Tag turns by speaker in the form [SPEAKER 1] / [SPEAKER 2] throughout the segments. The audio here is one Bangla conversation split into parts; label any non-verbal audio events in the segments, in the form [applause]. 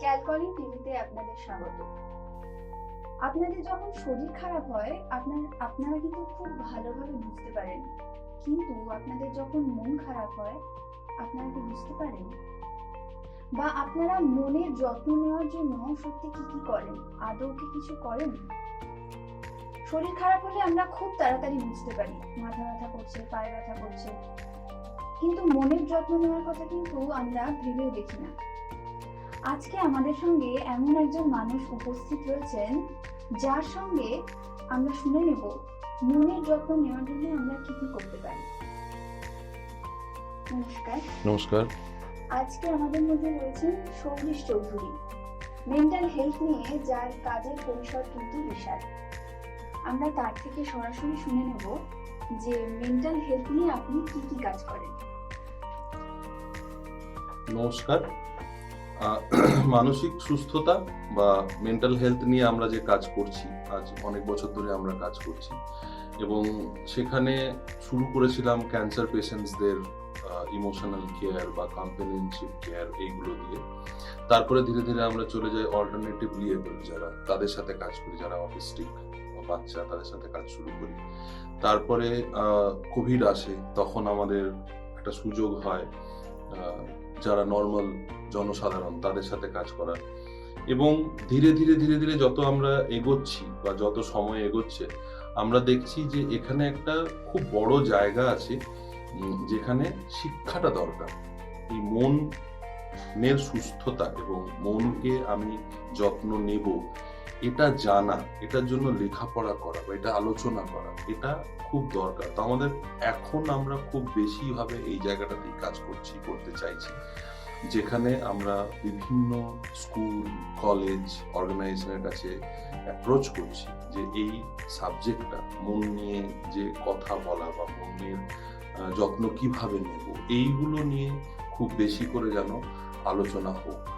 [SPEAKER 1] ক্যালকলিং টিভিতে আপনাদের স্বাগত। আপনাদের যখন শরীর খারাপ হয়, আপনার, আপনারা কিন্তু খুব ভালোভাবে বুঝতে পারেন। কিন্তু আপনাদের যখন মন খারাপ হয়, আপনারা কি বুঝতে পারেন? বা আপনারা মনের যত্ন নেওয়ার জন্য সত্যি কি কি করেন? আদৌ কি কিছু করেন? শরীর খারাপ হলে আমরা খুব তাড়াতাড়ি বুঝতে পারি। মাথা ব্যথা করছে, পায়ে ব্যথা করছে। কিন্তু মনের যত্ন নেওয়ার কথা কিন্তু আমরা ভেবেও দেখি না। আজকে আমাদের সঙ্গে এমন একজন মানুষ উপস্থিত রয়েছেন যার সঙ্গে আমরা শুনে নেব মনের যত্ন নেওয়ার জন্য আমরা কি কি করতে পারি। নমস্কার।
[SPEAKER 2] নমস্কার।
[SPEAKER 1] আজকে আমাদের মধ্যে রয়েছেন সৌরিশ চৌধুরী মেন্টাল হেলথ নিয়ে যার কাজের পরিসর কিন্তু বিশাল। আমরা তার থেকে সরাসরি শুনে নেব যে মেন্টাল হেলথ নিয়ে আপনি কি কি কাজ করেন।
[SPEAKER 2] নমস্কার। [clears throat] মানসিক সুস্থতা বা মেন্টাল হেলথ নিয়ে আমরা যে কাজ করছি, আজ অনেক বছর ধরে আমরা কাজ করছি। এবং সেখানে শুরু করেছিলাম ক্যান্সার পেশেন্টসদের ইমোশনাল কেয়ার বা কম্পেনিয়নশিপ কেয়ার এইগুলো দিয়ে। তারপরে ধীরে ধীরে আমরা চলে যাই অল্টারনেটিভ লিয়েবল যারা, তাদের সাথে কাজ করি, যারা অটিস্টিক বাচ্চা, তাদের সাথে কাজ শুরু করি। তারপরে কোভিড আসে, তখন আমাদের একটা সুযোগ হয় যারা নর্মাল জনসাধারণ, তাদের সাথে কাজ করা। এবং ধীরে ধীরে ধীরে ধীরে যত আমরা এগোচ্ছি বা যত সময় এগোচ্ছে, আমরা দেখছি যে এখানে একটা খুব বড় জায়গা আছে যেখানে শিক্ষাটা দরকার। এই মন মনের সুস্থতা এবং মনকে আমি যত্ন নেব এটা জানা, এটার জন্য লেখাপড়া করা বা এটা আলোচনা করা, এটা খুব দরকার। তো আমাদের এখন আমরা খুব বেশিভাবে এই জায়গাটাতেই কাজ করছি, করতে চাইছি। যেখানে আমরা বিভিন্ন স্কুল, কলেজ, অর্গানাইজেশনের কাছে অ্যাপ্রোচ করছি যে এই সাবজেক্টটা, মন নিয়ে যে কথা বলা বা মনের যত্ন কীভাবে নেব, এইগুলো নিয়ে খুব বেশি করে যেন আলোচনা হোক।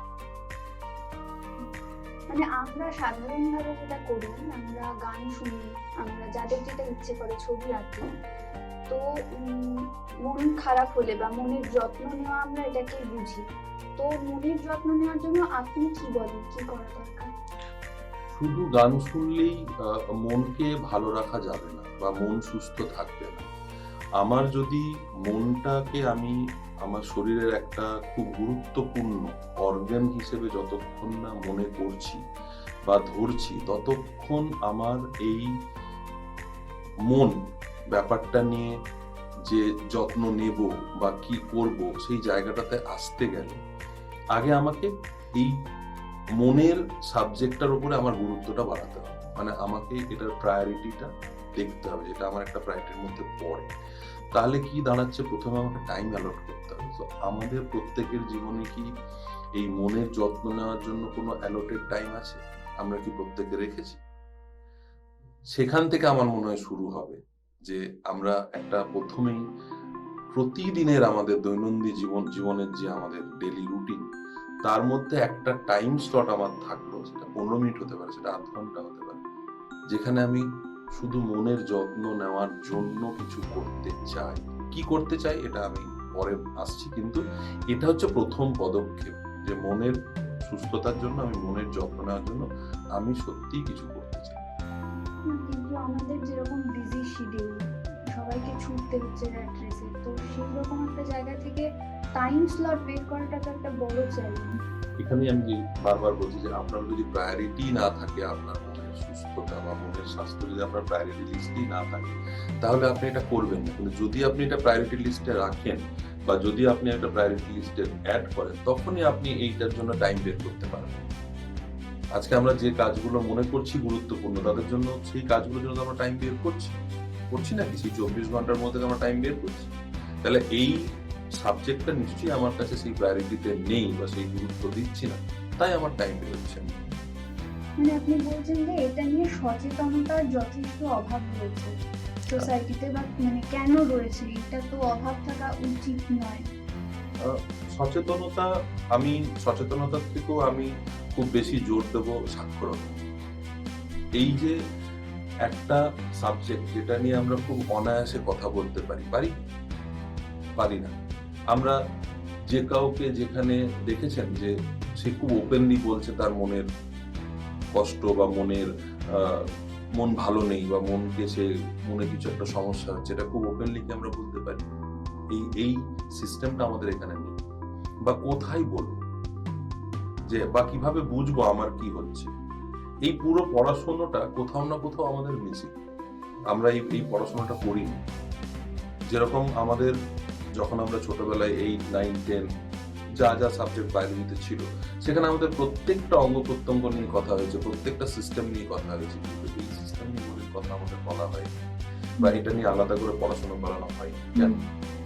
[SPEAKER 1] মানে আমরা সাধারণভাবে যেটা করি, আমরা গান শুনি, আমরা যাদের যেটা ইচ্ছে করে ছবি আঁকি, তো মন খারাপ হলে বা মনের যত্ন নেওয়া আমরা এটাকে বুঝি। তো মনের যত্ন নেওয়ার জন্য আপনি কি বলেন? কি করা দরকার?
[SPEAKER 2] শুধু গান শুনলেই মনকে ভালো রাখা যাবে না বা মন সুস্থ থাকবে না। আমার যদি মনটাকে আমি আমার শরীরের একটা খুব গুরুত্বপূর্ণ অর্গান হিসেবে যতক্ষণ না মনে করছি বা ধরছি, ততক্ষণ আমার এই মন ব্যাপারটা নিয়ে যে যত্ন নেব বা কি করব সেই জায়গাটাতে আসতে গেলে আগে আমাকে এই মনের সাবজেক্টটার উপরে আমার গুরুত্বটা বাড়াতে হবে। মানে আমাকে এটার প্রায়োরিটিটা দেখতে হবে, যেটা আমার একটা প্রায়োরিটির মধ্যে পড়ে। তাহলে কি দাঁড়াচ্ছে? প্রথমে আমাকে টাইম অ্যালট করতে তো আমাদের প্রত্যেকের জীবনে কি এই মনের যত্ন নেওয়ার জন্য কোনো অ্যালোটেড টাইম আছে? আমরা কি প্রত্যেকে রেখেছি? সেখান থেকে আমার মনে হয় শুরু হবে যে আমরা একটা প্রথমেই প্রতিদিনের আমাদের দৈনন্দিন জীবন, জীবনের যে আমাদের ডেলি রুটিন তার মধ্যে একটা টাইম স্লট আমার থাকল সেটা পনেরো মিনিট হতে পারে, সেটা আধ ঘণ্টা হতে পারে, যেখানে আমি শুধু মনের যত্ন নেওয়ার জন্য কিছু করতে চাই। কি করতে চাই? এটা আমি পরে আসছি কিন্তু এটা হচ্ছে প্রথম পদক্ষেপ যে মনের সুস্থতার জন্য আমি মনের যত্ন নেওয়ার জন্য আমি সত্যিই কিছু করতে চাই।
[SPEAKER 1] কিন্তু আমাদের যেরকম বিজি শিডিউল সবাইকে ছুটতে হচ্ছে তো সেই রকম একটা জায়গা থেকে টাইম স্লট বের করাটা তো একটা বড় চ্যালেঞ্জ
[SPEAKER 2] এখানে আমি বারবার বলছি যে আপনার যদি প্রায়োরিটি না থাকে আপনার মনের সুস্থতা বা মনের স্বাস্থ্য যদি আপনার প্রায়োরিটি লিস্টেই না থাকে, তাহলে আপনি এটা করবেন না। কিন্তু যদি আপনি এটা প্রায়োরিটি লিস্টে রাখেন বা যদি আপনি একটা প্রায়োরিটি লিস্টে অ্যাড করেন, তখনই আপনি এইটার জন্য টাইম বের করতে পারবেন। আজকে আমরা যে কাজগুলো মনে করছি গুরুত্বপূর্ণ, তাদের জন্য সেই কাজগুলোর জন্য আমরা টাইম বের করছি। করছি না কি? সেই চব্বিশ ঘণ্টার মধ্যে আমরা টাইম বের করছি। তাহলে এই সাবজেক্টটা নিশ্চয়ই আমার কাছে সেই প্রায়োরিটিতে নেই বা সেই গুরুত্ব দিচ্ছি না, তাই আমার টাইম বেরোচ্ছে না।
[SPEAKER 1] মানে আপনি বলছেন যে এটা নিয়ে সচেতনতার যথেষ্ট অভাব রয়েছে সোসাইটিতে বা মানে কেন রয়েছে? এটা তো অভাব থাকা উচিত নয়।
[SPEAKER 2] সচেতনতা, আমি সচেতনতার থেকেও আমি খুব বেশি জোর দেব সাক্ষরতা এই যে একটা সাবজেক্ট যেটা নিয়ে আমরা খুব অনায়াসে কথা বলতে পারি পারি? পারি না। আমরা যে কাউকে যেখানে দেখেছেন যে সে খুব ওপেনলি বলছে তার মনের কষ্ট বা মনের মন ভালো নেই বা মনকে সে মনে কিছু একটা সমস্যা হচ্ছে, এটা খুব ওপেনলি আমরা বলতে পারি? এই এই সিস্টেমটা আমাদের এখানে নেই। বা কোথায় বলব? যে বা কীভাবে বুঝব আমার কি হচ্ছে? এই পুরো পড়াশোনাটা কোথাও না কোথাও আমাদের মিসিং আমরা এই এই পড়াশোনাটা করিনি। যেরকম আমাদের যখন আমরা ছোটবেলায় এইট নাইন টেন যা যা সাবজেক্ট বায়োলজিতে ছিল। সেখানে আমাদের প্রত্যেকটা অঙ্গ প্রত্যঙ্গ নিয়ে কথা হয়েছে প্রত্যেকটা সিস্টেম নিয়ে কথা হয়েছে। কিন্তু এই সিস্টেম নিয়ে কথা আমাদের বলা হয় বা এটা নিয়ে আলাদা করে পড়াশোনা করানো হয় কেন?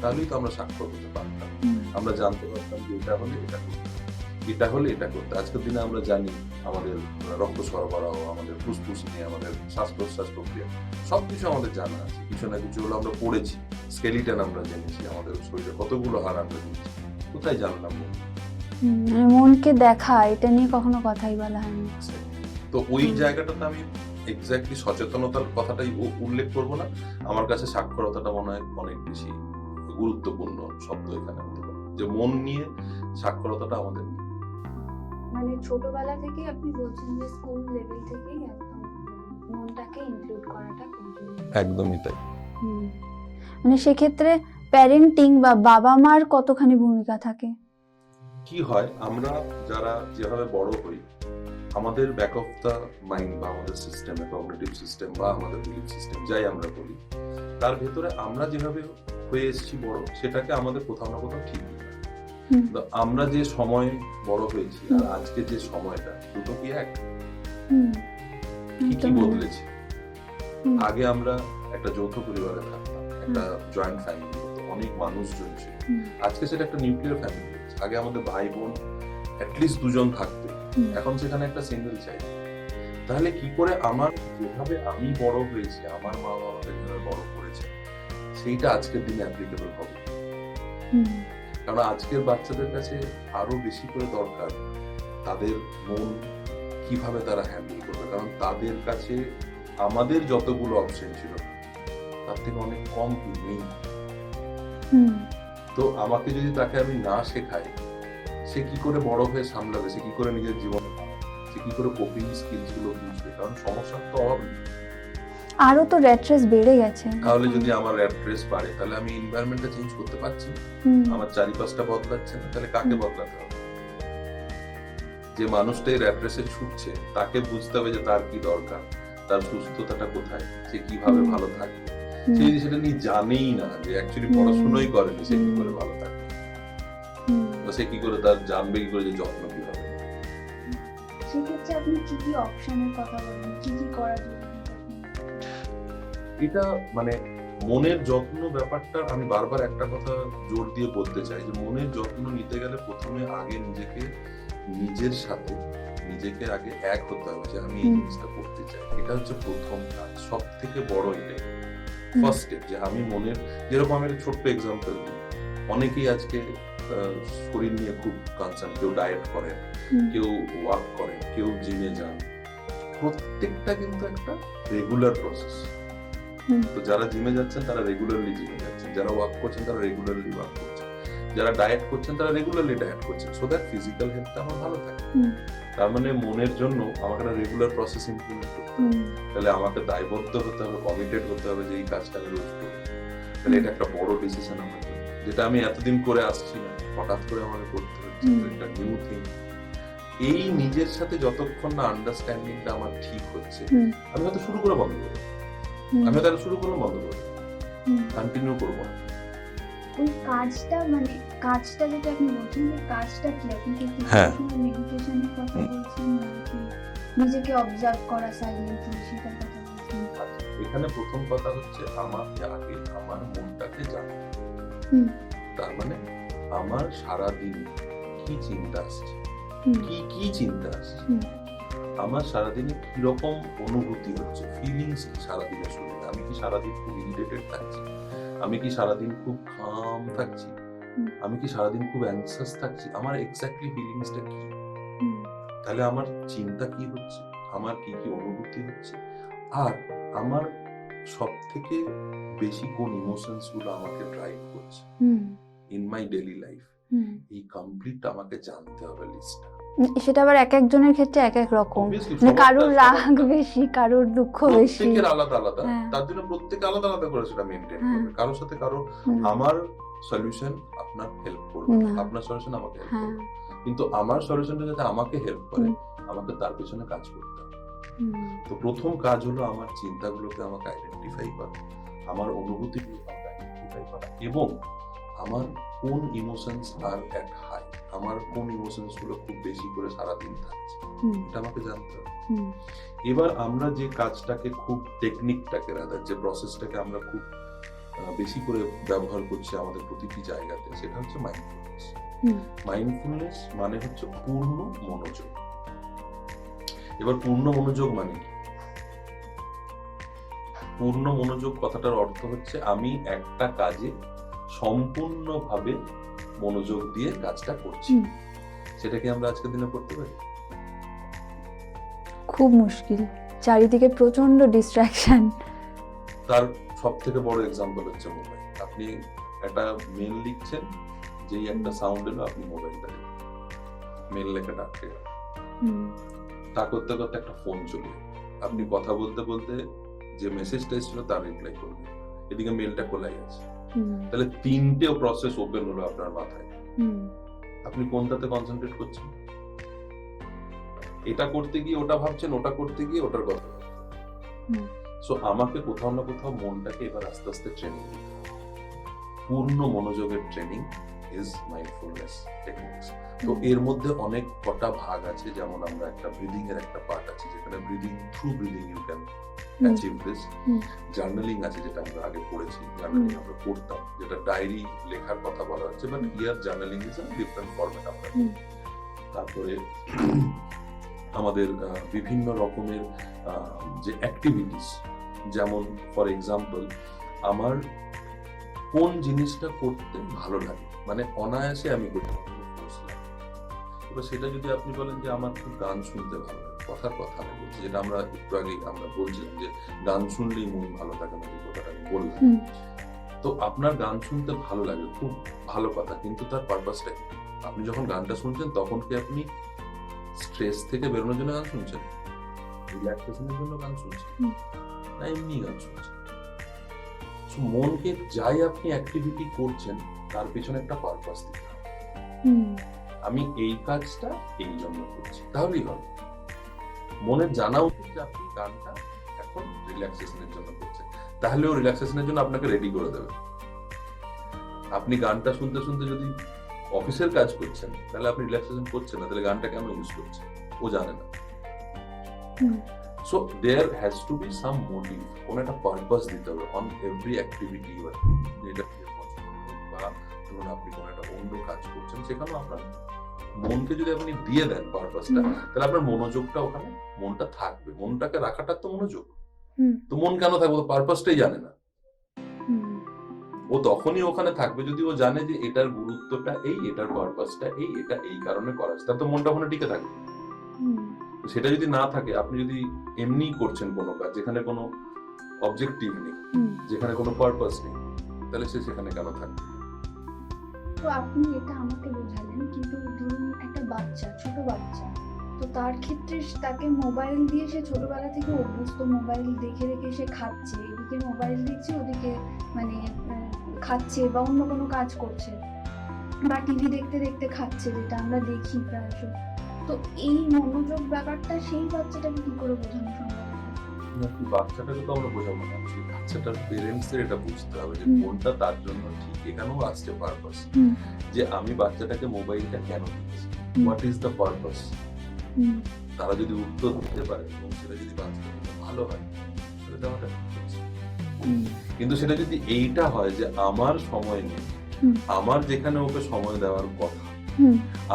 [SPEAKER 2] তাহলেই তো আমরা স্বাক্ষর হতে পারতাম। আমরা জানতে পারতাম যে এটা হলে এটা করতে এটা হলে এটা করতে আজকের দিনে আমরা জানি আমাদের রক্ত সরবরাহ আমাদের ফুসফুস নিয়ে আমাদের শ্বাস প্রশ্বাস প্রক্রিয়া সবকিছু আমাদের জানা আছে। কিছু না কিছু হলো আমরা পড়েছি। স্কেলিটন আমরা জেনেছি। আমাদের শরীরে কতগুলো হাড় আমরা জেনেছি। কোথায় জানলাম না?
[SPEAKER 1] মানে মনকে দেখা এটা নিয়ে কখনো কথাই বলা হয়নি
[SPEAKER 2] তো ওই। জায়গাটাতে আমি এক্স্যাক্টলি সচেতনতার কথাটাই উল্লেখ করব না আমার কাছে সাক্ষরতাটা মনে হয় অনেক বেশি গুরুত্বপূর্ণ শব্দ এখানে যে মন নিয়ে সাক্ষরতাটা আমাদের
[SPEAKER 1] মানে ছোটবেলা থেকে আপনি বলছেন যে স্কুল লেভেল থেকেই একদম মনটাকে ইনক্লুড করাটা
[SPEAKER 2] একদমই তাই।
[SPEAKER 1] মানে সেক্ষেত্রে প্যারেন্টিং বা বাবা মার কতখানি ভূমিকা থাকে?
[SPEAKER 2] কি হয় আমরা যারা যেভাবে বড় হই আমাদের ব্যাক অফ দ্য মাইন্ড বা আমাদের সিস্টেম কগনিটিভ সিস্টেম বা আমাদের বিলিফ সিস্টেম যাই আমরা বলি তার ভেতরে আমরা যেভাবে হয়ে এসেছি বড় সেটাকে আমাদের কোথাও না কোথাও ঠিক আমরা যে সময় বড় হয়েছি আর আজকে যে সময়টা দুটো কি এক? কি বদলেছে? আগে আমরা একটা যৌথ পরিবারে থাকতাম একটা জয়েন্ট ফ্যামিলি অনেক মানুষজন ছিল আজকে সেটা একটা নিউক্লিয়ার ফ্যামিলি আগে আমাদের ভাই বোন অ্যাটলিস্ট দুজন থাকতো। এখন সেখানে একটা সিঙ্গেল চাই তাহলে কি করে আমার যেভাবে আমি বড় হয়েছি আমার মা বাবা যেভাবে বড় করেছে সেইটা আজকের দিনে অ্যাপ্লিকেবল হবে। কারণ আজকের বাচ্চাদের কাছে আরও বেশি করে দরকার তাদের মন কীভাবে তারা হ্যান্ডেল করবে। কারণ তাদের কাছে আমাদের যতগুলো অপশন ছিল তার থেকে অনেক কম নেই। তো আমাকে যদি তাকে আমি না শেখাই সে কি করে বড় হয়ে সামলাবে? সে কি করে নিজের জীবনে সে কি করে কোপিং স্কিলসগুলো বুঝবে? কারণ সমস্যার তো অভাব নেই।
[SPEAKER 1] আরও তো র্যাট রেস বেড়ে গেছে।
[SPEAKER 2] তাহলে যদি আমার বাড়ে তাহলে আমি চেঞ্জ করতে পারছি। আমার চারিপাশটা বদলাচ্ছে না তাহলে কাকে বদলাতে হবে? যে মানুষটা এই ছুটছে তাকে বুঝতে হবে যে তার কি দরকার? তার সুস্থতাটা কোথায়? সে কীভাবে ভালো থাকবে?
[SPEAKER 1] হুম,
[SPEAKER 2] সে সেটা নিয়ে জানেই না যে অ্যাকচুয়ালি পড়াশোনাই করেনি সে কি করে ভালো বা সে কি করে তার জানবে কি করে যে যত্ন কীভাবে?
[SPEAKER 1] সেক্ষেত্রে আপনি কি কি অপশনের কথা বলেন কি কি করা
[SPEAKER 2] এটা মানে মনের যত্ন ব্যাপারটা আমি বারবার একটা কথা জোর দিয়ে বলতে চাই যে মনের যত্ন নিতে গেলে প্রথমে আগে নিজেকে নিজের সাথে নিজেকে আগে এক হতে হবে যে আমি এই জিনিসটা করতে চাই। এটা হচ্ছে প্রথম কাজ সব থেকে বড় এটাই। ফার্স্ট স্টেপ যে আমি মনের যেরকম আমি একটা ছোট্ট এক্সাম্পল দিই। অনেকেই আজকে শরীর নিয়ে খুব কনসার্ন কেউ ডায়েট করেন কেউ ওয়ার্ক করেন কেউ জিমে যান। প্রত্যেকটা কিন্তু একটা রেগুলার প্রসেস তো যারা জিমে যাচ্ছেন তারা রেগুলারলি জিমে যাচ্ছেন। যারা ওয়ার্ক করছেন তারা রেগুলারলি ওয়ার্ক করছেন। যারা ডায়েট করছেন তারা রেগুলারলি ডায়েট করছেন। সো দ্যাট ফিজিক্যাল হেলথটা আমার ভালো থাকে। তার মানে মনের জন্য আমাকে একটা রেগুলার প্রসেস ইমপ্লিমেন্ট করতে হবে। তাহলে আমাকে দায়বদ্ধ হতে হবে কমিটেড হতে হবে যে এই কাজটা আমি রোজ করব। তাহলে এটা একটা বড় ডিসিশন আমার জন্য। যেটা আমি এতদিন করে আসছি না হঠাৎ করে আমাকে করতে হচ্ছে। এটা নিউ থিং এই নিজের সাথে যতক্ষণ না আন্ডারস্ট্যান্ডিংটা আমার ঠিক হচ্ছে আমি হয়তো শুরু করে বন্ধ করব। আমি হয়তো শুরু করলাম বন্ধ করব। কন্টিনিউ করব না।
[SPEAKER 1] ওই কাজটা মানে কাজটা যেটা আপনি বলছেন যে কাজটা কি? আপনি কি
[SPEAKER 2] হ্যাঁ।
[SPEAKER 1] মেডিটেশনের কথা বলছেন নাকি নিজেকে অবজার্ভ করা সাইলেন্টলি সেটার কথা বলছেন?
[SPEAKER 2] আচ্ছা, এখানে প্রথম কথা হচ্ছে আমাকে আগে আমার মনটাকে জানা।
[SPEAKER 1] হুম।
[SPEAKER 2] তার মানে আমার সারা দিন কি চিন্তা আসছে? কি কি চিন্তা আসছে। আমার সারাদিনে কীরকম অনুভূতি হচ্ছে? ফিলিংস কি সারাদিনের শরীরে আমি কি সারাদিন খুব ইরিটেটেড থাকছি? আমি কি সারাদিন খুব কাম থাকছি? আমি কি সারাদিন খুব অ্যাংসাস থাকছি? আমার এক্স্যাক্টলি ফিলিংসটা কি? তাহলে আমার চিন্তা কি হচ্ছে? আমার কি কি অনুভূতি হচ্ছে? আর আমার সব থেকে বেশি কোন ইমোশনসগুলো আমাকে ড্রাইভ করছে? ইন মাই ডেলি লাইফ এই কমপ্লিট আমাকে জানতে হবে লিস্টটা
[SPEAKER 3] সেটা আবার এক একজনের ক্ষেত্রে এক এক রকম। মানে কারোর রাগ বেশি কারোর দুঃখ বেশি।
[SPEAKER 2] প্রত্যেকের আলাদা আলাদা।
[SPEAKER 3] হ্যাঁ।
[SPEAKER 2] তার জন্য প্রত্যেকে আলাদা আলাদা করে সেটা
[SPEAKER 3] হ্যাঁ।
[SPEAKER 2] করবে। কারোর সাথে
[SPEAKER 3] কারও
[SPEAKER 2] আমার সলিউশন আপনার হেল্প করবে। আপনার সলিউশন আমাকে হেল্প
[SPEAKER 3] হ্যাঁ।
[SPEAKER 2] করবে। কিন্তু আমার সলিউশনটা যাতে আমাকে হেল্প করে আমাকে তার পেছনে কাজ করতে হবে। তো প্রথম কাজ হলো আমার চিন্তাগুলোকে আমাকে আইডেন্টিফাই করা আমার অনুভূতিগুলোকে আমাকে আইডেন্টিফাই করা এবং আমার কোন ইমোশনস আর অ্যাট হাই আমার কোন ইমোশনসগুলো খুব বেশি করে সারাদিন থাকছে? এটা আমাকে জানতে হবে। এবার আমরা যে কাজটাকে খুব টেকনিকটাকে রাদার যে প্রসেসটাকে আমরা খুব বেশি করে ব্যবহার করছি আমাদের প্রতিটি জায়গাতে সেটা হচ্ছে মাইন্ডফুলনেস মাইন্ডফুলনেস মানে হচ্ছে পূর্ণ মনোযোগ। এবার পূর্ণ মনোযোগ মানে কি? পূর্ণ মনোযোগ কথাটার অর্থ হচ্ছে আমি একটা কাজে সম্পূর্ণভাবে মনোযোগ দিয়ে কাজটা করছি। সেটা কি আমরা আজকের দিনে করতে পারি?
[SPEAKER 3] খুব মুশকিল। চারিদিকে প্রচণ্ড ডিস্ট্রাকশন
[SPEAKER 2] তার সব থেকে বড় এক্সাম্পল হচ্ছে মোবাইল আপনি একটা মেল লিখছেন যেই একটা সাউন্ড এলো আপনি মোবাইলটা মেল লেখাটা আটকে গেল। তা করতে করতে একটা ফোন চলে আপনি কথা বলতে বলতে যে মেসেজটা এসেছিল তার রিপ্লাই করবেন এদিকে মেলটা খোলাই আছে। তাহলে তিনটে প্রসেস ওপেন হলো আপনার মাথায়। আপনি কোনটাতে কনসেন্ট্রেট করছেন? এটা করতে গিয়ে ওটা ভাবছেন ওটা করতে গিয়ে ওটার কথা সো আমাকে কোথাও না কোথাও মনটাকে এবার আস্তে আস্তে ট্রেনিং পূর্ণ মনোযোগের ট্রেনিং ইজ মাইন্ডফুলনেস টেকনিক্স তো এর মধ্যে অনেক কটা ভাগ আছে যেমন আমরা একটা ব্রিদিং এর একটা পার্ট আছে যেখানে breathing through breathing you can achieve this. Journaling আছে যেটা আমরা আগে পড়েছি জার্নালিং আমরা পড়তাম যেটা ডায়েরি লেখার কথা বলা হচ্ছে but your journaling is different format আমরা। তারপরে [clears throat] আমাদের বিভিন্ন রকমের যে অ্যাক্টিভিটিস যেমন ফর এক্সাম্পল আমার কোন জিনিসটা করতে ভালো লাগে? মানে অনায়াসে আমি করতে পারব এবার সেটা যদি আপনি বলেন যে আমার খুব গান শুনতে ভালো লাগে কথার কথা আমি বলছি যেটা আমরা একটু আগেই আমরা বলছিলাম যে গান শুনলেই মন ভালো থাকে না যে কথাটা আমি বললাম। তো আপনার গান শুনতে ভালো লাগে খুব ভালো কথা কিন্তু তার পারপাসটা কি? আপনি যখন গানটা শুনছেন তখন কি আপনি স্ট্রেস থেকে বেরোনোর জন্য গান শুনছেন? রিল্যাক্সেশনের জন্য গান শুনছেন? না এমনি গান শুনছেন? মনকে যাই আপনি অ্যাক্টিভিটি করছেন তার পিছনে একটা পারপাস দিতে হবে। আমি এই কাজটা এই জন্য করছি তাহলেই হবে। মনের জানা উচিত যে আপনি গানটা এখন রিল্যাক্সেশনের জন্য করছেন। তাহলে ও রিল্যাক্সেশনের জন্য আপনাকে রেডি করে দেবে। আপনি গানটা শুনতে শুনতে যদি অফিসের কাজ করছেন তাহলে আপনি রিল্যাক্সেশন করছেন না তাহলে গানটা কেন ইউজ করছেন? ও জানে না। So there has to be some motive কোন একটা পারপাস দিতে হবে অন এভরি অ্যাক্টিভিটি বা ধরুন আপনি কোনো একটা অন্য কাজ করছেন সেখানেও আপনার মনকে যদি আপনি দিয়ে দেন পারপাসটা। তাহলে আপনার মনোযোগটা ওখানে মনটা থাকবে মনটাকে রাখাটা তো মনোযোগ। তো মন কেন থাকবে পারপাসটাই জানে না। ও তখনই ওখানে থাকবে যদি ও জানে যে এটার গুরুত্বটা এই এটার পারপাসটা এই এটা এই কারণে করা তার তো মনটা ওখানে টিকে থাকবে। তো সেটা যদি না থাকে আপনি যদি এমনি করছেন কোনো কাজ যেখানে কোনো অবজেক্টিভ নেই যেখানে কোনো পারপাস নেই তাহলে সে সেখানে কেন থাকবে?
[SPEAKER 1] তো আপনি এটা আমাকে বোঝালেন কিন্তু ধরুন একটা বাচ্চা ছোট বাচ্চা তো তার ক্ষেত্রে তাকে মোবাইল দিয়ে সে ছোটবেলা থেকে অভ্যস্ত মোবাইল দেখে দেখে সে খাচ্ছে এদিকে মোবাইল দেখছে ওদিকে মানে খাচ্ছে বা অন্য কোনো কাজ করছে বা টিভি দেখতে দেখতে খাচ্ছে যেটা আমরা দেখি প্রায়শ তো এই মনোযোগ ব্যাপারটা সেই বাচ্চাটাকে কি করে বোঝানো সম্ভব?
[SPEAKER 2] বাচ্চাটাকে তো আমরা বোঝাবো না বাচ্চাটার এটা বুঝতে হবে যে কোনটা তার জন্য ঠিক এখানেও আসছে পারপাস যে আমি বাচ্চাটাকে মোবাইলটা কেন দিচ্ছি হোয়াট ইজ দ্য পারপাস তারা যদি উত্তর দিতে পারে এবং সেটা যদি ভালো হয় ঠিক আছে।
[SPEAKER 3] হুম।
[SPEAKER 2] কিন্তু সেটা যদি এইটা হয় যে আমার সময় নেই আমার যেখানে ওকে সময় দেওয়ার কথা।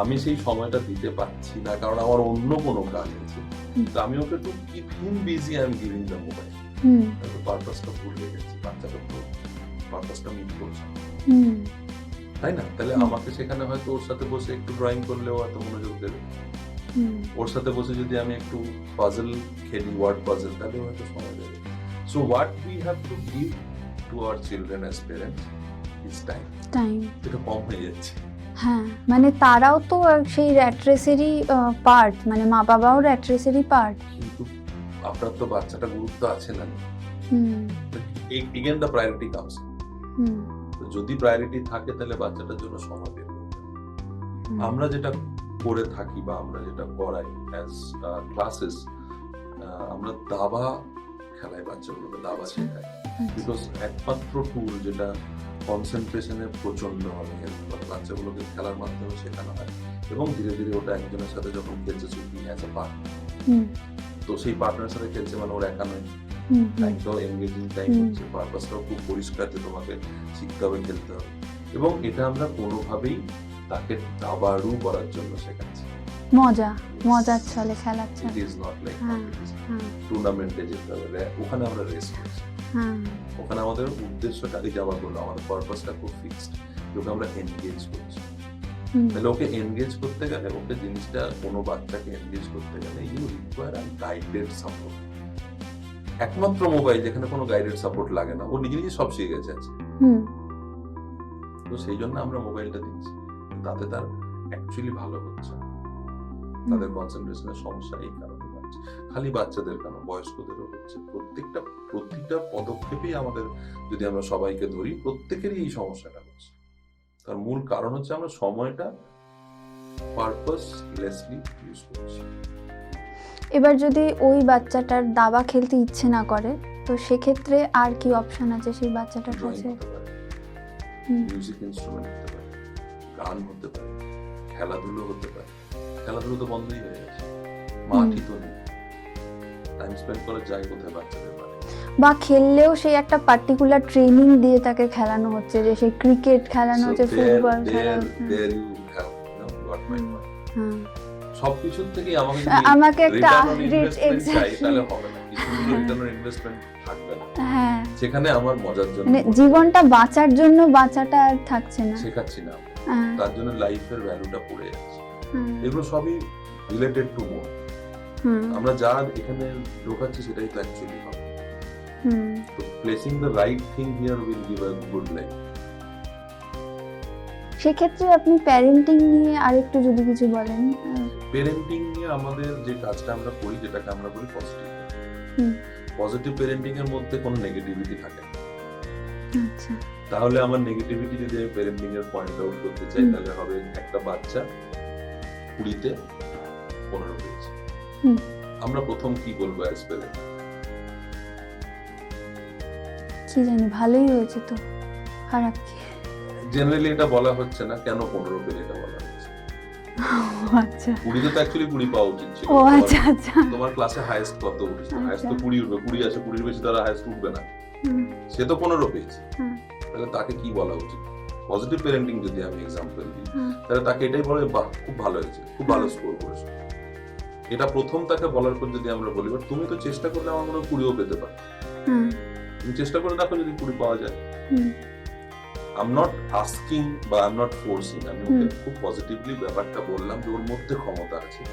[SPEAKER 2] আমি সেই সময়টা দিতে পারছি না কারণ আমার অন্য কোনো কাজ আছে। তো আমি ওকে একটু keep him busy I am giving the mobile. পারপাসটা ভুল হয়ে গেছে বাচ্চাটা তো পারপাসটা মিট করছে তাই না? তাহলে আমাকে সেখানে হয়তো ওর সাথে বসে একটু ড্রয়িং করলেও এত মনোযোগ দেবে। ওর সাথে বসে যদি আমি একটু পাজল খেলি ওয়ার্ড পাজল তাহলে হয়তো সময় দেবে। So what we have to give to our children as parents is time
[SPEAKER 3] time
[SPEAKER 2] এটা কম হয়ে যাচ্ছে।
[SPEAKER 3] হ্যাঁ মানে তারাও তো সেই র্যাট্রেসেরই পার্ট মানে মা বাবাও র্যাট্রেসেরই পার্ট
[SPEAKER 2] কিন্তু আপনার তো বাচ্চাটা গুরুত্ব আছে না।
[SPEAKER 3] হুম।
[SPEAKER 2] Again the priority comes
[SPEAKER 3] hmm.
[SPEAKER 2] যদি প্রায়োরিটি থাকে তাহলে বাচ্চাটার জন্য সময় বের। আমরা যেটা করে থাকি বা আমরা যেটা করাই অ্যাজ ক্লাসেস আমরা দাবা খেলাই বাচ্চাগুলোকে দাবা
[SPEAKER 3] আচ্ছা।
[SPEAKER 2] শেখাই।
[SPEAKER 3] আচ্ছা।
[SPEAKER 2] বিকজ একমাত্র টুল যেটা কনসেন্ট্রেশনে প্রচণ্ড ভাবে হেল্প করে বাচ্চাগুলোকে খেলার মাধ্যমে শেখানো হয় এবং ধীরে ধীরে ওটা একজনের সাথে যখন খেলছে অ্যাজ এ তো সেই পার্টনার সাথে খেলছে মানে ওর একা নয়। টাইমটাও এঙ্গেজিং টাইম হচ্ছে পারপাসটাও খুব পরিষ্কার যে তোমাকে শিখতে হবে খেলতে হবে। এবং এটা আমরা কোনোভাবেই তাকে দাবাড়ু করার জন্য শেখাচ্ছি
[SPEAKER 3] মজা মজার ছলে খেলার
[SPEAKER 2] ইট ইজ নট লাইক টুর্নামেন্টে যেতে হবে। ওখানে আমরা রেস করছি। ওখানে আমাদের উদ্দেশ্যটা এই যাওয়ার বলল আমাদের পারপাসটা খুব ফিক্সড ওকে আমরা এনগেজ করছি। তাহলে ওকে এনগেজ করতে গেলে ওকে জিনিসটা কোনো বাচ্চাকে এনগেজ করতে গেলে you require a guided support একমাত্র মোবাইল যেখানে কোনো গাইডেড সাপোর্ট লাগে না ও নিজে নিজে সব শিখে গেছে।
[SPEAKER 3] হুম।
[SPEAKER 2] তো সেই জন্য আমরা মোবাইলটা দিচ্ছি। তাতে তার অ্যাকচুয়ালি ভালো হচ্ছে। তাদের কনসেন্ট্রেশনের সমস্যা এই হচ্ছে খালি বাচ্চাদের কেন? বয়স্কদেরও হচ্ছে। প্রত্যেকটা প্রতিটা পদক্ষেপেই আমাদের যদি আমরা সবাইকে ধরি প্রত্যেকেরই এই সমস্যাটা হচ্ছে। তার মূল কারণ হচ্ছে আমরা সময়টা পারপাসলেসলি ইউজ করছি।
[SPEAKER 3] এবার যদি ওই বাচ্চাটার দাবা খেলতে ইচ্ছে না করে তো সেক্ষেত্রে আর কি অপশন আছে সেই বাচ্চাটার কাছে?
[SPEAKER 2] মিউজিক ইনস্ট্রুমেন্ট হতে পারে গান হতে পারে খেলাধুলো হতে পারে। খেলাধুলো তো বন্ধই হয়ে গেছে। মাঠই তো নেই টাইম স্পেন্ড করা যায় কোথায় বাচ্চাদের বাড়ি?
[SPEAKER 3] বা খেললেও সেই একটা পার্টিকুলার ট্রেনিং দিয়ে তাকে খেলানো হচ্ছে যে সেই ক্রিকেট খেলানো হচ্ছে ফুটবল খেলা হচ্ছে।
[SPEAKER 2] there you have you know, got my point.
[SPEAKER 3] হ্যাঁ।
[SPEAKER 2] সবকিছুর থেকেই আমাকে
[SPEAKER 3] আমাকে একটা
[SPEAKER 2] ইনভেস্টমেন্ট চাই তাহলে হবে না কিছু রিটার্ন ইনভেস্টমেন্ট থাকবে
[SPEAKER 3] হ্যাঁ।
[SPEAKER 2] সেখানে আমার মজার জন্য
[SPEAKER 3] মানে জীবনটা বাঁচার জন্য বাঁচাটা আর থাকছে না।
[SPEAKER 2] শেখাচ্ছি না।
[SPEAKER 3] হ্যাঁ,
[SPEAKER 2] তার জন্য লাইফের ভ্যালুটা পড়ে যাচ্ছে। এগুলো সবই রিলেটেড টু মোর আমরা যা এখানে ঢোকাচ্ছি সেটাই তো অ্যাকচুয়ালি হবে। তো placing the right thing here will give a good life
[SPEAKER 3] সেক্ষেত্রে আপনি প্যারেন্টিং নিয়ে আরেকটু যদি কিছু বলেন আহ,
[SPEAKER 2] পেরেন্টিং নিয়ে আমাদের যে কাজটা আমরা করি যেটাকে আমরা বলি পজিটিভ পজিটিভ পেরেন্টিং এর মধ্যে কোনো নেগেটিভিটি থাকে না।
[SPEAKER 3] আচ্ছা।
[SPEAKER 2] তাহলে আমার নেগেটিভিটি যদি আমি পেরেন্টিং এর পয়েন্ট আউট করতে চাই তাহলে হবে একটা বাচ্চা কুড়িতে পনেরো। আমরা প্রথম কি বলব অ্যাজ
[SPEAKER 3] কি জানি ভালোই হয়েছে তো খারাপ কি?
[SPEAKER 2] জেনারেলি এটা বলা হচ্ছে না কেন পনেরো পেলে এটা বলা হচ্ছে?
[SPEAKER 3] আচ্ছা।
[SPEAKER 2] তো অ্যাকচুয়ালি কুড়ি পাওয়া উচিত ছিল।
[SPEAKER 3] ও আচ্ছা আচ্ছা।
[SPEAKER 2] তোমার ক্লাসে হাইয়েস্ট কত উঠেছে? হাইয়েস্ট তো
[SPEAKER 3] আচ্ছা।
[SPEAKER 2] কুড়ি উঠবে কুড়ি আছে কুড়ির বেশি তারা হাইয়েস্ট উঠবে না। সে তো পনেরো পেয়েছে। তাহলে তাকে কি বলা উচিত? পজিটিভ প্যারেন্টিং যদি আমি এক্সাম্পল দিই তাহলে তাকে এটাই বলে বাহ খুব ভালো হয়েছে খুব ভালো স্কোর করেছ। এটা প্রথম তাকে বলার পর যদি আমরা বলি "বাট তুমি তো চেষ্টা করলে আমার মনে কুড়িও পেতে পারো। তুমি চেষ্টা করে দেখো যদি কুড়ি পাওয়া যায়। আই এম নট আস্কিং বা আই এম নট ফোর্সিং আমি ওকে খুব পজিটিভলি ব্যাপারটা বললাম যে ওর মধ্যে ক্ষমতা আছে।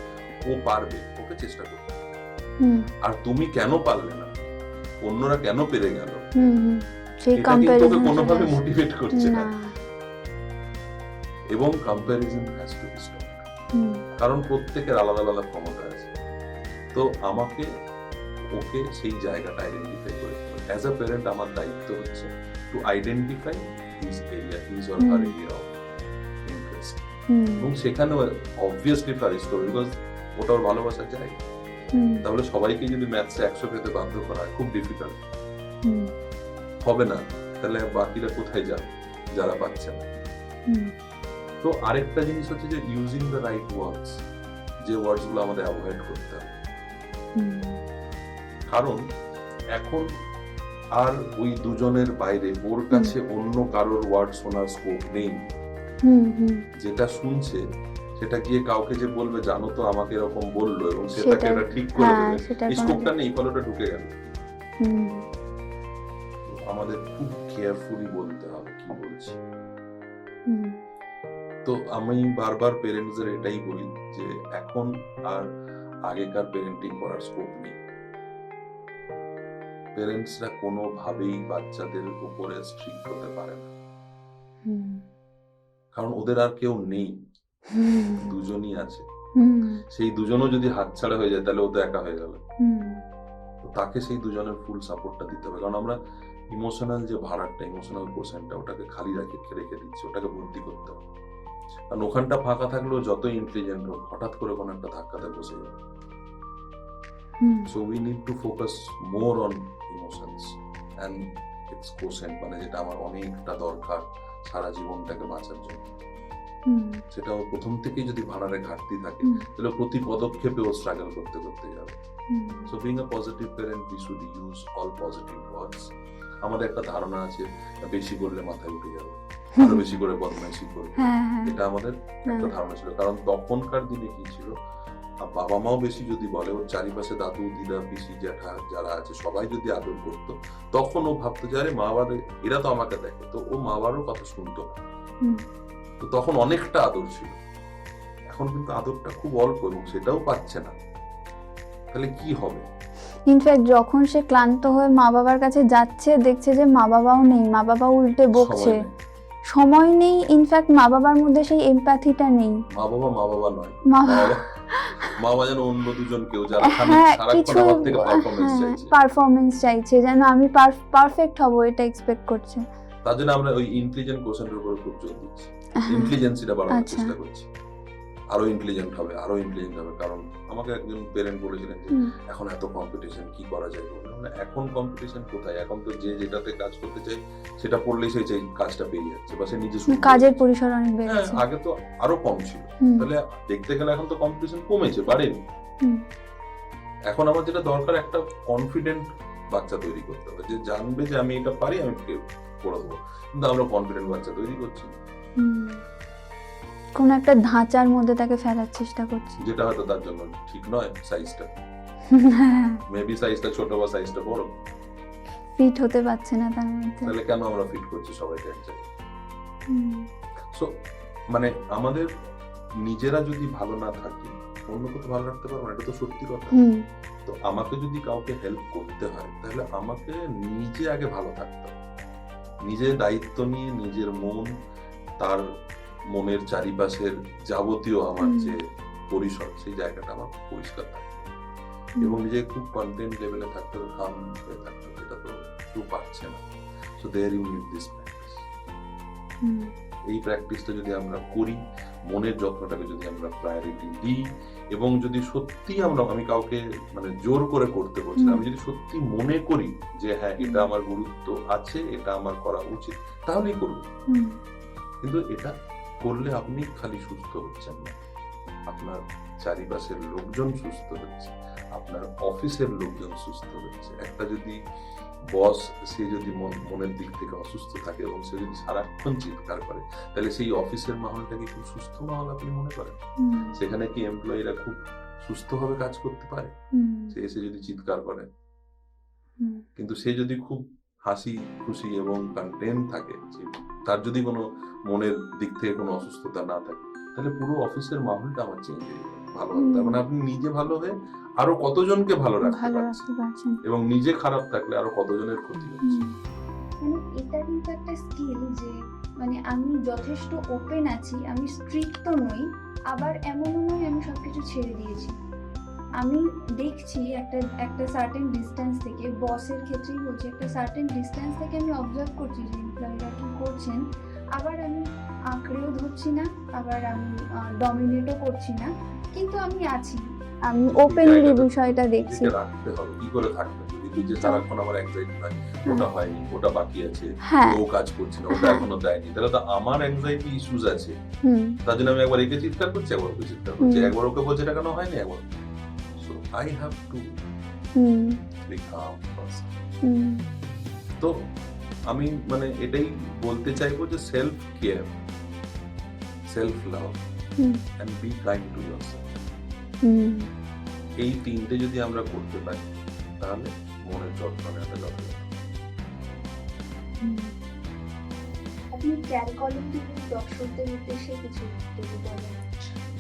[SPEAKER 2] ও পারবে ওকে চেষ্টা করতে। আর তুমি কেন পারলে না? অন্যরা কেন পেরে গেল? এটা কিন্তু ওকে কোনোভাবে মোটিভেট করছে
[SPEAKER 3] না।
[SPEAKER 2] এবং কম্প্যারিজন হ্যাজ টু বি কারণ প্রত্যেকের আলাদা আলাদা ক্ষমতা আছে। তো আমাকে ওকে সেই জায়গাটা আইডেন্টিফাই করে অ্যাজ আ প্যারেন্ট আমার দায়িত্ব হচ্ছে to identify his area his or her area of interest এবং সেখানে অবভিয়াসলি ফ্লারিশ করবে বিকজ ওটা ওর ভালোবাসার জায়গা। তাহলে সবাইকে যদি ম্যাথসে একশো পেতে বাধ্য করা খুব ডিফিকাল্ট হবে না। তাহলে বাকিরা কোথায় যাবে? যারা পাচ্ছে না তো আরেকটা জিনিস হচ্ছে যে ইউজিং দ্য রাইট ওয়ার্ডস যে ওয়ার্ডসগুলো আমাদের অ্যাভয়েড করতে হবে কারণ এখন আর ওই দুজনের বাইরে ওর কাছে অন্য কারোর ওয়ার্ড শোনার স্কোপ নেই। যেটা শুনছে সেটা গিয়ে কাউকে যে বলবে জানো তো আমাকে এরকম বলল এবং সেটাকে এটা ঠিক করে
[SPEAKER 3] হ্যাঁ,
[SPEAKER 2] দেবে। স্কোপটা নেই ফলোটা ঢুকে গেল। আমাদের খুব কেয়ারফুলি বলতে হবে কি বলছি। তো আমি বারবার পেরেন্টসদের এটাই বলি যে এখন আর আগেকার পেরেন্টিং করার স্কোপ নেই। পেরেন্টসরা কোনোভাবেই বাচ্চাদের উপরে স্ট্রিক্ট হতে পারে না। কারণ ওদের আর কেউ নেই। দুজনই আছে। সেই দুজনও যদি হাতছাড়া হয়ে যায় তাহলে ও তো একা হয়ে গেল। তো তাকে সেই দুজনের ফুল সাপোর্টটা দিতে হবে। কারণ আমরা ইমোশনাল যে ভাড়াটা ইমোশনাল কোশ্চেনটা ওটাকে খালি রেখে রেখে দিচ্ছি ওটাকে ভর্তি করতে হবে। কারণ ওখানটা ফাঁকা থাকলেও যত ইন্টেলিজেন্ট হোক হঠাৎ করে কোনো একটা ধাক্কাতে বসে যাবে। So we need to focus more on emotions and its question মানে যেটা আমার অনেকটা দরকার সারা জীবনটাকে বাঁচার জন্য।
[SPEAKER 3] হুম।
[SPEAKER 2] সেটা প্রথম থেকেই যদি ভাড়ারে ঘাটতি থাকে তাহলে প্রতি পদক্ষেপে ও স্ট্রাগল করতে করতে যাবে। So being a positive parent we should use all positive words আমাদের একটা ধারণা আছে বেশি করলে মাথায় উঠে যাবে। আরও বেশি করে বদমাইশি করবে।
[SPEAKER 3] হ্যাঁ হ্যাঁ
[SPEAKER 2] এটা আমাদের একটা
[SPEAKER 3] হ্যাঁ।
[SPEAKER 2] ধারণা ছিল। কারণ তখনকার দিনে কি ছিল? বাবা মাও বেশি যদি বলে ওর চারিপাশে দাদু দিদা পিসি জ্যাঠা যারা আছে সবাই যদি আদর করতো তখন ও ভাবতো যে আরে মা বাবা এরা তো আমাকে দেখে। তো ও মা বাবারও কথা শুনতো না। তো তখন অনেকটা আদর ছিল। এখন কিন্তু আদরটা খুব অল্প এবং সেটাও পাচ্ছে না। তাহলে কি হবে?
[SPEAKER 3] ইনফ্যাক্ট যখন সে ক্লান্ত হয়ে মা বাবার কাছে যাচ্ছে দেখছে যে মা বাবাও নেই মা বাবা উল্টে বকছে।
[SPEAKER 2] সময় নেই।
[SPEAKER 3] ইনফ্যাক্ট মা বাবার মধ্যে সেই এমপ্যাথিটা নেই।
[SPEAKER 2] মা বাবা মা বাবা নয়।
[SPEAKER 3] মা
[SPEAKER 2] বাবা মা বাবা যেন অন্য দুজন কেউ যারা
[SPEAKER 3] হ্যাঁ কিছু
[SPEAKER 2] পারফরমেন্স
[SPEAKER 3] হ্যাঁ
[SPEAKER 2] চাইছে।
[SPEAKER 3] পারফরমেন্স চাইছে যেন আমি পারফেক্ট হব এটা এক্সপেক্ট করছে।
[SPEAKER 2] তার জন্য আমরা ওই ইন্টেলিজেন্ট কোশ্চেনের উপর খুব জোর দিচ্ছি।
[SPEAKER 3] হ্যাঁ,
[SPEAKER 2] ইন্টেলিজেন্সিটা বাড়ানোর
[SPEAKER 3] আচ্ছা।
[SPEAKER 2] চেষ্টা করছি। আরও ইন্টেলিজেন্ট হবে আরও ইন্টেলিজেন্ট হবে কারণ আমাকে একজন পেরেন্ট বলেছিলেন যে এখন এত কম্পিটিশন কি করা যায়? বললাম না এখন কম্পিটিশন কোথায়? এখন তো যে যেটাতে কাজ করতে চাই সেটা পড়লেই সেই কাজটা পেয়ে যাচ্ছে বা সে নিজে শুরু
[SPEAKER 3] কাজের পরিসর অনেক
[SPEAKER 2] হ্যাঁ
[SPEAKER 3] বেড়েছে
[SPEAKER 2] আগে তো আরও কম ছিল। তাহলে দেখতে গেলে এখন তো কম্পিটিশন কমেছে বাড়েনি। এখন আমার যেটা দরকার একটা কনফিডেন্ট বাচ্চা তৈরি করতে হবে। যে জানবে যে আমি এটা পারি আমি করে দেবো কিন্তু আমরা কনফিডেন্ট বাচ্চা তৈরি করছি না।
[SPEAKER 3] কোন একটা ধাঁচার মধ্যে তাকে ফেলার চেষ্টা করছি।
[SPEAKER 2] যেটা হয়তো তার জন্য ঠিক নয় সাইজটা মেবি সাইজটা ছোট বা সাইজটা বড়।
[SPEAKER 3] ফিট হতে পারছে না তার মধ্যে।
[SPEAKER 2] তাহলে কেন আমরা ফিট করছি সবাইকে এক জায়গায় সো মানে আমাদের নিজেরা যদি ভালো না থাকি অন্য কোথাও ভালো রাখতে পারব না এটা তো সত্যি কথা।
[SPEAKER 3] হুম,
[SPEAKER 2] তো আমাকে যদি কাউকে হেল্প করতে হয় তাহলে আমাকে নিজে আগে ভালো থাকতে হবে। নিজে দায়িত্ব নিয়ে নিজের মন তার মনের চারিপাশের যাবতীয় আমার যে পরিসর সেই জায়গাটা আমার পরিষ্কার।
[SPEAKER 3] হুম,
[SPEAKER 2] এবং নিজে খুব কন্টেন্ট লেভেলে থাকতে হবে কাম হয়ে থাকতে হবে যেটা তো কেউ পারছে না। So there you need this practice এই প্র্যাকটিসটা যদি আমরা করি মনের যত্নটাকে যদি আমরা প্রায়োরিটি দিই এবং যদি সত্যি আমরা আমি কাউকে মানে জোর করে করতে বলছি আমি যদি সত্যি মনে করি যে হ্যাঁ এটা আমার গুরুত্ব আছে এটা আমার করা উচিত তাহলেই করব। কিন্তু এটা করলে আপনি খালি সুস্থ হচ্ছেন না। আপনার চারিপাশের লোকজন সুস্থ হচ্ছে আপনার অফিসের লোকজন সুস্থ হচ্ছে। একটা যদি বস সে যদি মন- মনের দিক থেকে অসুস্থ থাকে এবং সে যদি সারাক্ষণ চিৎকার করে তাহলে সেই অফিসের মাহলটা কি খুব সুস্থ মাহল আপনি মনে করেন? সেখানে কি এমপ্লয়িরা খুব সুস্থভাবে কাজ করতে পারে?
[SPEAKER 3] হুম,
[SPEAKER 2] সে এসে যদি চিৎকার করে
[SPEAKER 3] হুম,
[SPEAKER 2] কিন্তু সে যদি খুব হাসি খুশি এবং কন্টেন্ট থাকে যে তার যদি কোনো মনের দিক থেকে কোনো অসুস্থতা না থাকে তাহলে পুরো অফিসের মাহলটা আমার চেঞ্জ হয়ে যাবে। ভালো হবে তার মানে আপনি নিজে ভালো হয়ে আরও কতজনকে ভালো রাখতে পারছেন? এবং নিজে খারাপ থাকলে আরও কতজনের ক্ষতি হচ্ছে?
[SPEAKER 1] মানে এটা কিন্তু একটা স্কিল যে মানে আমি যথেষ্ট ওপেন আছি আমি স্ট্রিক্ট তো নই আবার এমনও নয় আমি সবকিছু ছেড়ে দিয়েছি। আমি দেখছি একটা একটা সার্টেন ডিস্টেন্স থেকে বসের ক্ষেত্রেই বলছি একটা সার্টেন ডিস্টেন্স থেকে আমি অবজার্ভ করছি যে এমপ্লয়িরা কি করছেন। আবার আমি আঁকড়েও ধরছি না আবার আমি ডমিনেটও করছি না কিন্তু আমি আছি।
[SPEAKER 3] আমি ওপেনলি বিষয়টা দেখছি।
[SPEAKER 2] রাখতে হবে কি করে থাকবে? যদি নিজে সারাক্ষণ আমার অ্যাংজাইটি হয় ওটা হয়নি ওটা বাকি আছে
[SPEAKER 3] হ্যাঁ।
[SPEAKER 2] ও কাজ করছে না ওটা এখনও দেয়নি তাহলে তো আমার অ্যাংজাইটি ইস্যুজ আছে। তার জন্য আমি একবার একে চিৎকার করছি একবার ওকে চিৎকার করছি একবার ওকে বলছে এটা কেন হয়নি একবার
[SPEAKER 3] হুম।
[SPEAKER 2] বি কাম ফার্স্ট
[SPEAKER 3] হুম।
[SPEAKER 2] তো আমি মানে এটাই বলতে চাইব যে self care self love and be kind to yourself এই তিনটে যদি আমরা করতে পারি তাহলে মনের যত্ন নেওয়াটা যথেষ্ট।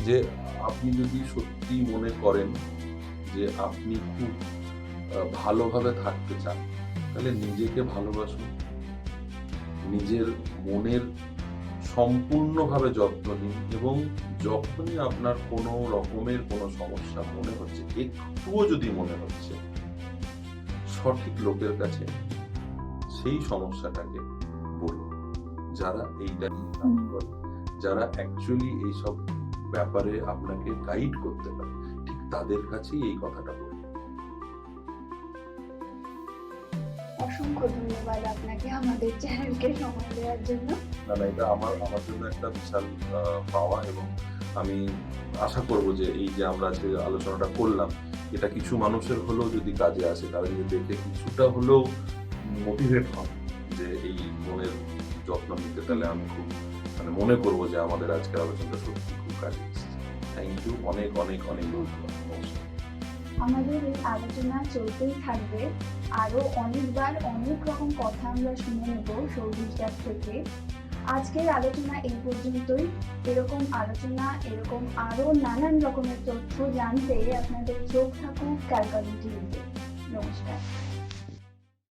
[SPEAKER 2] যে আপনি যদি সত্যি মনে করেন যে আপনি খুব ভালোভাবে থাকতে চান তাহলে নিজেকে ভালোবাসুন। নিজের মনের সম্পূর্ণভাবে যত্ন নিন এবং যখনই আপনার কোনো রকমের কোনো সমস্যা মনে হচ্ছে একটুও যদি মনে হচ্ছে সঠিক লোকের কাছে সেই সমস্যাটাকে বলুন। যারা এইটা নিয়ে কাজ করে যারা অ্যাকচুয়ালি এইসব ব্যাপারে আপনাকে গাইড করতে পারে তাদের কাছেই এই কথাটা বলুন
[SPEAKER 1] অসংখ্য ধন্যবাদ আপনাকে আমাদের চ্যানেলকে সময় দেওয়ার জন্য।
[SPEAKER 2] না না এটা আমার আমার জন্য একটা বিশাল পাওয়া এবং আমি আশা করব যে এই যে আমরা যে আলোচনাটা করলাম এটা কিছু মানুষের হলেও যদি কাজে আসে তারা যদি দেখে কিছুটা হলেও মোটিভেট হন যে এই মনের যত্ন নিতে তাহলে আমি খুব মানে মনে করব যে আমাদের আজকের আলোচনাটা সত্যি খুব কাজে থ্যাংক ইউ অনেক অনেক অনেক ধন্যবাদ।
[SPEAKER 1] আমাদের এই আলোচনা চলতেই থাকবে। আরও অনেকবার অনেক রকম কথা আমরা শুনে নেব সৌভিকদার থেকে। আজকের আলোচনা এই পর্যন্তই। এরকম আলোচনা, এরকম আরও নানান রকমের তথ্য জানতে আপনাদের চোখ থাকুক ক্যালকালি টিভিতে। নমস্কার।